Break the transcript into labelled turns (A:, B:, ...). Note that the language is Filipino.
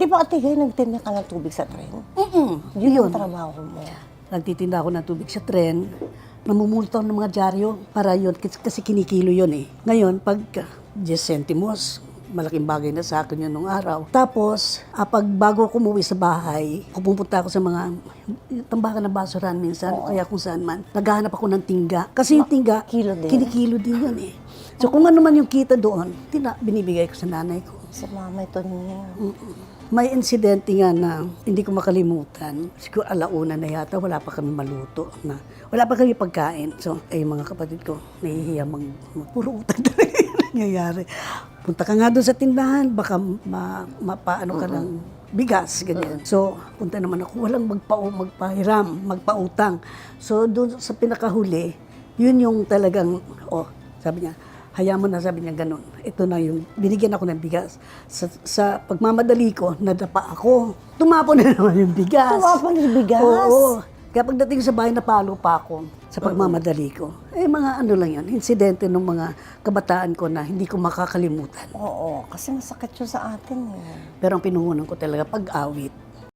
A: Di ba ate Gay, nagtinda ka ng tubig sa tren?
B: Mm-mm.
A: Yun ang trabaho mo.
B: Nagtitinda ako ng tubig sa tren. Namumultaw ng mga dyaryo para yun, kasi, kasi kinikilo yun eh. Ngayon, pag uh, 10 centimos, malaking bagay na sa akin yun nung araw. Tapos, ah, pag bago ako umuwi sa bahay, pupunta ako sa mga tambakan ng basuran minsan, kaya kung saan man. Naghahanap ako ng tingga. Kasi yung tingga,
A: Kilo din.
B: kinikilo din yun eh. So kung ano man yung kita doon, tina, binibigay ko sa nanay ko.
A: Sa mama ito niya.
B: May insidente nga na hindi ko makalimutan. Siguro alauna na yata, wala pa kami maluto. Na, wala pa kami pagkain. So, eh, mga kapatid ko, nahihiya mag, puro utang talaga nangyayari. Punta ka nga doon sa tindahan, baka ma, mapaano ka ng bigas, ganyan. So, punta naman ako, walang magpa, magpahiram, magpautang. So, doon sa pinakahuli, yun yung talagang, oh, sabi niya, hayaan mo na, sabi niya ganun. Ito na yung, binigyan ako ng bigas. Sa, sa pagmamadali ko, nadapa ako. Tumapo na naman yung bigas.
A: Tumapo na yung bigas?
B: Oo. Kaya pagdating sa bahay, napalo pa ako sa pagmamadali ko. Eh, mga ano lang yan, insidente ng mga kabataan ko na hindi ko makakalimutan.
A: Oo, kasi masakit yun sa atin eh.
B: Pero ang pinuhunan ko talaga pag-awit.